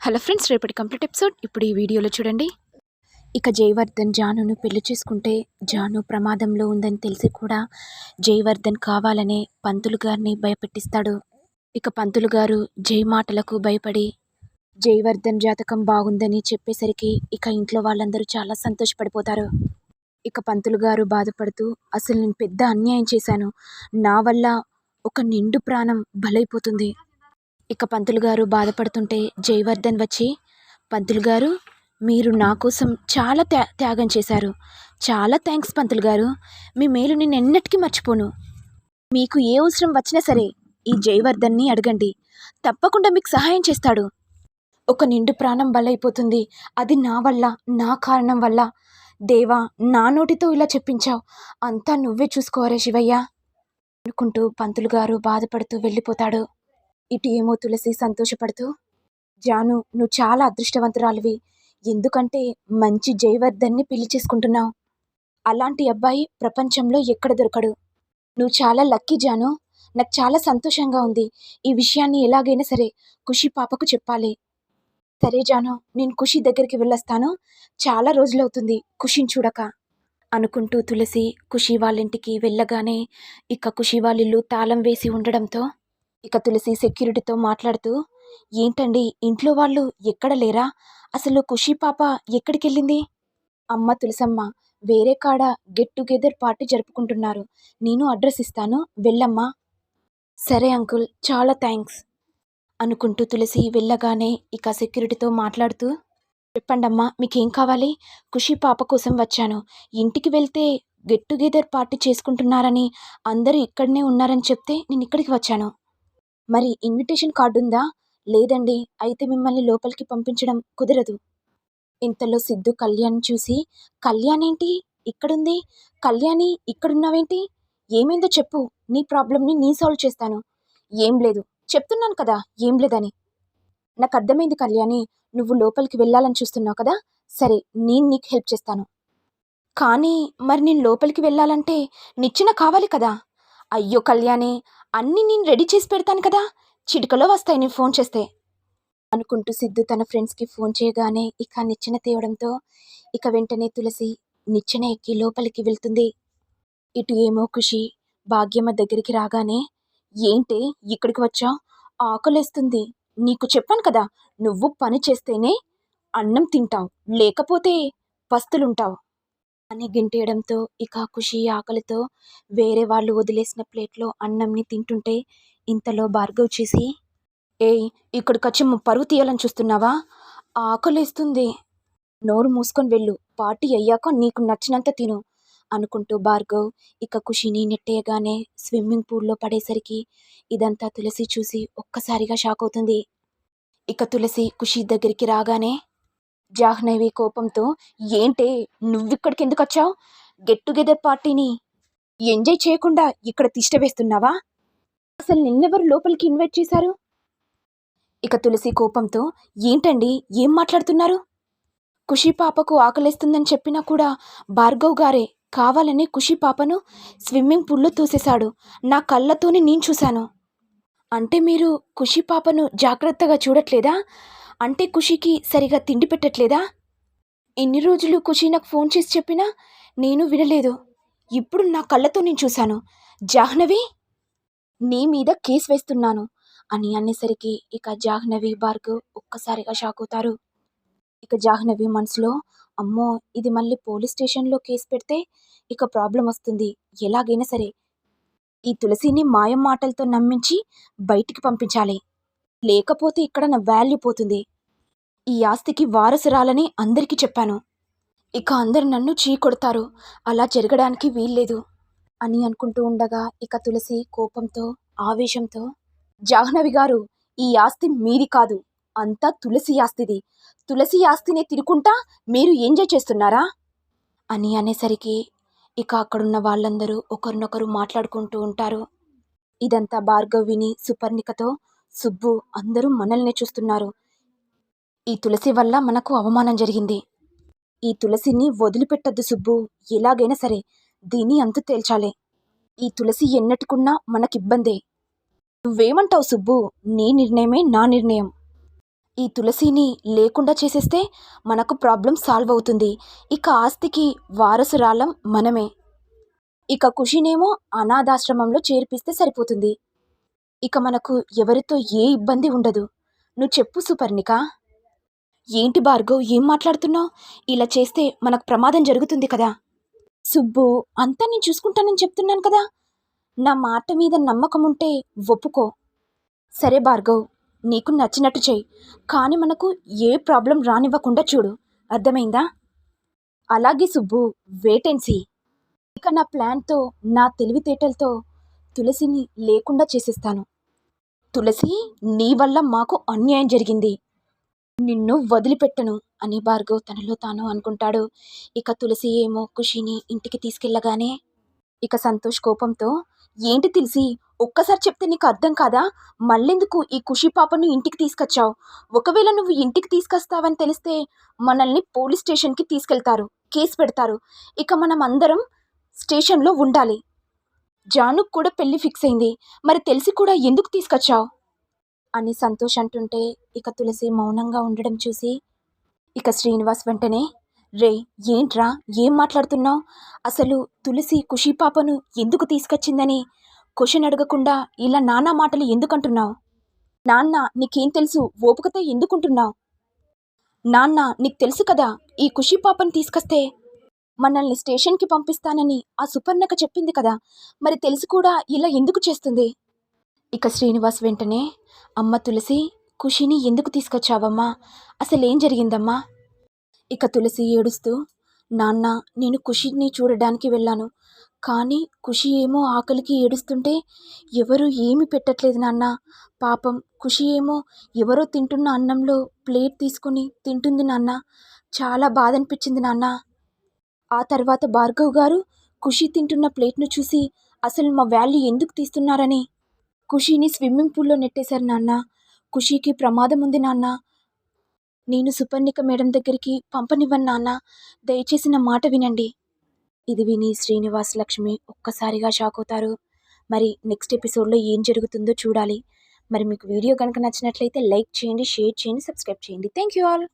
Hello friends రేపటి complete episode. ఇప్పుడు ఈ వీడియోలో చూడండి. ఇక జయవర్ధన్ జానును పెళ్ళి చేసుకుంటే జాను ప్రమాదంలో ఉందని తెలిసి కూడా జయవర్ధన్ కావాలనే పంతులు గారిని భయపెట్టిస్తాడు. ఇక పంతులు గారు జై మాటలకు భయపడి జయవర్ధన్ జాతకం బాగుందని చెప్పేసరికి ఇక ఇంట్లో వాళ్ళందరూ చాలా సంతోషపడిపోతారు. ఇక పంతులు గారు బాధపడుతూ అసలు నేను పెద్ద అన్యాయం చేశాను. నా వల్ల ఒక నిండు ప్రాణం బలైపోతుంది. ఇక పంతులు గారు బాధపడుతుంటే జయవర్ధన్ వచ్చి పంతులు గారు మీరు నా కోసం చాలా త్యా త్యాగం చేశారు. చాలా థ్యాంక్స్ పంతులు గారు. మీ మేలు నేను ఎన్నటికీ మర్చిపోను. మీకు ఏ అవసరం వచ్చినా సరే ఈ జయవర్ధన్ని అడగండి. తప్పకుండా మీకు సహాయం చేస్తాడు. ఒక నిండు ప్రాణం బలైపోతుంది అది నా వల్ల నా కారణం వల్ల. దేవా నా నోటితో ఇలా చెప్పించావు. అంతా నువ్వే చూసుకోవరే శివయ్య. అనుకుంటూ పంతులు గారు బాధపడుతూ వెళ్ళిపోతాడు. ఇటు ఏమో తులసి సంతోషపడుతూ జాను నువ్వు చాలా అదృష్టవంతురాలివి. ఎందుకంటే మంచి జయవర్ధన్ని పెళ్ళి చేసుకుంటున్నావు. అలాంటి అబ్బాయి ప్రపంచంలో ఎక్కడ దొరకడు. నువ్వు చాలా లక్కీ జాను. నాకు చాలా సంతోషంగా ఉంది. ఈ విషయాన్ని ఎలాగైనా సరే ఖుషి పాపకు చెప్పాలి. సరే జాను నేను ఖుషి దగ్గరికి వెళ్ళొస్తాను. చాలా రోజులవుతుంది ఖుషిని చూడక అనుకుంటూ తులసి ఖుషి వాళ్ళింటికి వెళ్ళగానే ఇక ఖుషి వాళ్ళిల్లు తాళం వేసి ఉండడంతో ఇక తులసి సెక్యూరిటీతో మాట్లాడుతూ ఏంటండి ఇంట్లో వాళ్ళు ఎక్కడ లేరా? అసలు ఖుషి పాప ఎక్కడికి వెళ్ళింది అమ్మ తులసమ్మ వేరే కాడ గెట్ టుగెదర్ పార్టీ జరుపుకుంటున్నారు. నేను అడ్రస్ ఇస్తాను. వెళ్ళమ్మా. సరే అంకుల్ చాలా థ్యాంక్స్ అనుకుంటూ తులసి వెళ్ళగానే ఇక సెక్యూరిటీతో మాట్లాడుతూ చెప్పండమ్మా మీకేం కావాలి? ఖుషి పాప కోసం వచ్చాను. ఇంటికి వెళ్తే గెట్ టుగెదర్ పార్టీ చేసుకుంటున్నారని అందరూ ఇక్కడనే ఉన్నారని చెప్తే నేను ఇక్కడికి వచ్చాను. మరి ఇన్విటేషన్ కార్డు ఉందా? లేదండి. అయితే మిమ్మల్ని లోపలికి పంపించడం కుదరదు. ఇంతలో సిద్ధు కళ్యాణ్ చూసి కళ్యాణ్ ఏంటి? ఇక్కడుంది? కళ్యాణి ఇక్కడున్నావేంటి? ఏమైందో చెప్పు. నీ ప్రాబ్లంని నీ సాల్వ్ చేస్తాను. ఏం లేదు. చెప్తున్నాను కదా. ఏం లేదని. నాకు అర్థమైంది కళ్యాణి. నువ్వు లోపలికి వెళ్ళాలని చూస్తున్నావు కదా. సరే నేను నీకు హెల్ప్ చేస్తాను. కానీ మరి నేను లోపలికి వెళ్ళాలంటే నిచ్చిన కావాలి కదా. అయ్యో కళ్యాణి. అన్నీ నేను రెడీ చేసి పెడతాను కదా. చిటికలో వస్తాయి నేను ఫోన్ చేస్తే. అనుకుంటూ సిద్ధు తన ఫ్రెండ్స్కి ఫోన్ చేయగానే ఇక నిచ్చెన తేవడంతో ఇక వెంటనే తులసి నిచ్చెన ఎక్కి లోపలికి వెళ్తుంది. ఇటు ఏమో ఖుషి భాగ్యమ్మ దగ్గరికి రాగానే ఏంటి ఇక్కడికి వచ్చావు ఆకలేస్తుంది. నీకు చెప్పాను కదా నువ్వు పని చేస్తేనే అన్నం తింటావు. లేకపోతే పస్తులుంటావు. అని గింటేయడంతో ఇక ఖుషి ఆకలితో వేరే వాళ్ళు వదిలేసిన ప్లేట్లో అన్నంని తింటుంటే ఇంతలో భార్గవ్ చేసి ఏయ్ ఇక్కడికొచ్చి మా పరువు తీయాలని చూస్తున్నావా? ఆకలేస్తుంది. నోరు మూసుకొని వెళ్ళు. పార్టీ అయ్యాక నీకు నచ్చినంత తిను అనుకుంటూ భార్గవ్ ఇక ఖుషిని నెట్టేయగానే స్విమ్మింగ్ పూల్లో పడేసరికి ఇదంతా తులసి చూసి ఒక్కసారిగా షాక్ అవుతుంది. ఇక తులసి ఖుషి దగ్గరికి రాగానే జాహ్నవి కోపంతో ఏంటే నువ్విక్కడికి ఎందుకు వచ్చావు గెట్ టుగెదర్ పార్టీని ఎంజాయ్ చేయకుండా ఇక్కడ తిష్టవేస్తున్నావా అసలు నిన్నెవరు లోపలికి ఇన్వైట్ చేశారు? ఇక తులసి కోపంతో ఏంటండి? ఏం మాట్లాడుతున్నారు? ఖుషి పాపకు ఆకలేస్తుందని చెప్పినా కూడా భార్గవ్ గారే కావాలని ఖుషి పాపను స్విమ్మింగ్ పూల్లో తోసేశాడు. నా కళ్ళతోనే నేను చూశాను. అంటే మీరు ఖుషి పాపను జాగ్రత్తగా చూడట్లేదా? అంటే ఖుషికి సరిగా తిండి పెట్టట్లేదా? ఎన్ని రోజులు ఖుషి నాకు ఫోన్ చేసి చెప్పినా నేను వినలేదు. ఇప్పుడు నా కళ్ళతో నేను చూశాను. జాహ్నవి? నీ మీద కేసు వేస్తున్నాను అని అనేసరికి ఇక జాహ్నవి భార్గవ్ ఒక్కసారిగా షాక్ అవుతారు. ఇక జాహ్నవి మనసులో అమ్మో ఇది మళ్ళీ పోలీస్ స్టేషన్లో కేసు పెడితే ఇక ప్రాబ్లం వస్తుంది. ఎలాగైనా సరే. ఈ తులసిని మాయం మాటలతో నమ్మించి బయటికి పంపించాలి. లేకపోతే ఇక్కడ నా వాల్యూ పోతుంది. ఈ ఆస్తికి వారసురాలని అందరికీ చెప్పాను. ఇక అందరు నన్ను చీ కొడతారు. అలా జరగడానికి వీల్లేదు. అని అనుకుంటూ ఉండగా ఇక తులసి కోపంతో ఆవేశంతో జాహ్నవి గారు ఈ ఆస్తి మీది కాదు. అంతా తులసి ఆస్తిది. తులసి ఆస్తినే తిరుకుంటా మీరు ఎంజాయ్ చేస్తున్నారా? అని అనేసరికి ఇక అక్కడున్న వాళ్ళందరూ ఒకరినొకరు మాట్లాడుకుంటూ ఉంటారు. ఇదంతా భార్గవ్ విని సుపర్ణికతో సుబ్బు అందరూ మనల్ని చూస్తున్నారు. ఈ తులసి వల్ల మనకు అవమానం జరిగింది. ఈ తులసిని వదిలిపెట్టద్దు సుబ్బు. ఎలాగైనా సరే దీన్ని అంతు తేల్చాలి. ఈ తులసి ఎన్నటికున్నా మనకిబ్బందే. నువ్వేమంటావు సుబ్బు? నీ నిర్ణయమే నా నిర్ణయం. ఈ తులసిని లేకుండా చేసేస్తే మనకు ప్రాబ్లం సాల్వ్ అవుతుంది. ఇక ఆస్తికి వారసురాలం మనమే. ఇక ఖుషినేమో అనాథాశ్రమంలో చేర్పిస్తే సరిపోతుంది. ఇక మనకు ఎవరితో ఏ ఇబ్బంది ఉండదు. నువ్వు చెప్పు సుపర్ణిక. ఏంటి భార్గవ్ ఏం మాట్లాడుతున్నావు? ఇలా చేస్తే మనకు ప్రమాదం జరుగుతుంది కదా. సుబ్బు అంతా నేను చూసుకుంటానని చెప్తున్నాను కదా. నా మాట మీద నమ్మకం ఉంటే ఒప్పుకో. సరే భార్గవ్ నీకు నచ్చినట్టు చెయ్యి. కానీ మనకు ఏ ప్రాబ్లం రానివ్వకుండా చూడు. అర్థమైందా? అలాగే సుబ్బు వేటెన్సీ ఇక నా ప్లాన్తో నా తెలివితేటలతో తులసిని లేకుండా చేసేస్తాను. తులసి నీ వల్ల మాకు అన్యాయం జరిగింది. నిన్ను వదిలిపెట్టను అని భార్గవ్ తనలో తాను అనుకుంటాడు. ఇక తులసి ఏమో ఖుషిని ఇంటికి తీసుకెళ్ళగానే ఇక సంతోష్ కోపంతో ఏంటి తెలిసి ఒక్కసారి చెప్తే నీకు అర్థం కాదా? మళ్ళెందుకు ఈ ఖుషి పాపను ఇంటికి తీసుకొచ్చావు? ఒకవేళ నువ్వు ఇంటికి తీసుకొస్తావని తెలిస్తే మనల్ని పోలీస్ స్టేషన్కి తీసుకెళ్తారు కేసు పెడతారు. ఇక మనం అందరం స్టేషన్లో ఉండాలి. జానుకు కూడా పెళ్ళి ఫిక్స్ అయింది. మరి తెలిసి కూడా ఎందుకు తీసుకొచ్చావు? అని సంతోష్ అంటుంటే ఇక తులసి మౌనంగా ఉండడం చూసి ఇక శ్రీనివాస్ వెంటనే రే ఏంట్రా? ఏం మాట్లాడుతున్నావు? అసలు తులసి ఖుషి పాపను ఎందుకు తీసుకొచ్చిందని? క్వశ్చన్ అడగకుండా ఇలా నానా మాటలు ఎందుకంటున్నావు? నాన్న నీకేం తెలుసు? ఓపికతో ఎందుకుంటున్నావు? నాన్న నీకు తెలుసు కదా ఈ కుషి పాపను తీసుకొస్తే మనల్ని స్టేషన్కి పంపిస్తానని ఆ సుపర్ణక చెప్పింది కదా. మరి తెలిసి కూడా ఇలా ఎందుకు చేస్తుంది? ఇక శ్రీనివాస్ వెంటనే అమ్మ తులసి ఖుషిని ఎందుకు తీసుకొచ్చావమ్మా? అసలేం జరిగిందమ్మా? ఇక తులసి ఏడుస్తూ నాన్న నేను ఖుషిని చూడడానికి వెళ్ళాను. కానీ ఖుషి ఏమో ఆకలికి ఏడుస్తుంటే ఎవరు ఏమి పెట్టట్లేదు నాన్న. పాపం ఖుషి ఏమో ఎవరో తింటున్న అన్నంలో ప్లేట్ తీసుకొని తింటుంది నాన్న. చాలా బాధ అనిపించింది నాన్న. ఆ తర్వాత భార్గవ్ గారు ఖుషి తింటున్న ప్లేట్ను చూసి అసలు మా వాల్యూ ఎందుకు తీస్తున్నారని. ఖుషీని స్విమ్మింగ్ పూల్లో నెట్టేశారు నాన్న. ఖుషీకి ప్రమాదం ఉంది నాన్న. నేను సుపర్ణిక మేడం దగ్గరికి పంపనివ్వను నాన్న. దయచేసి నా మాట వినండి. ఇది విని శ్రీనివాస్ లక్ష్మి ఒక్కసారిగా షాక్ అవుతారు. మరి నెక్స్ట్ ఎపిసోడ్లో ఏం జరుగుతుందో చూడాలి. మరి మీకు వీడియో కనుక నచ్చినట్లయితే లైక్ చేయండి షేర్ చేయండి సబ్స్క్రైబ్ చేయండి. Thank you all.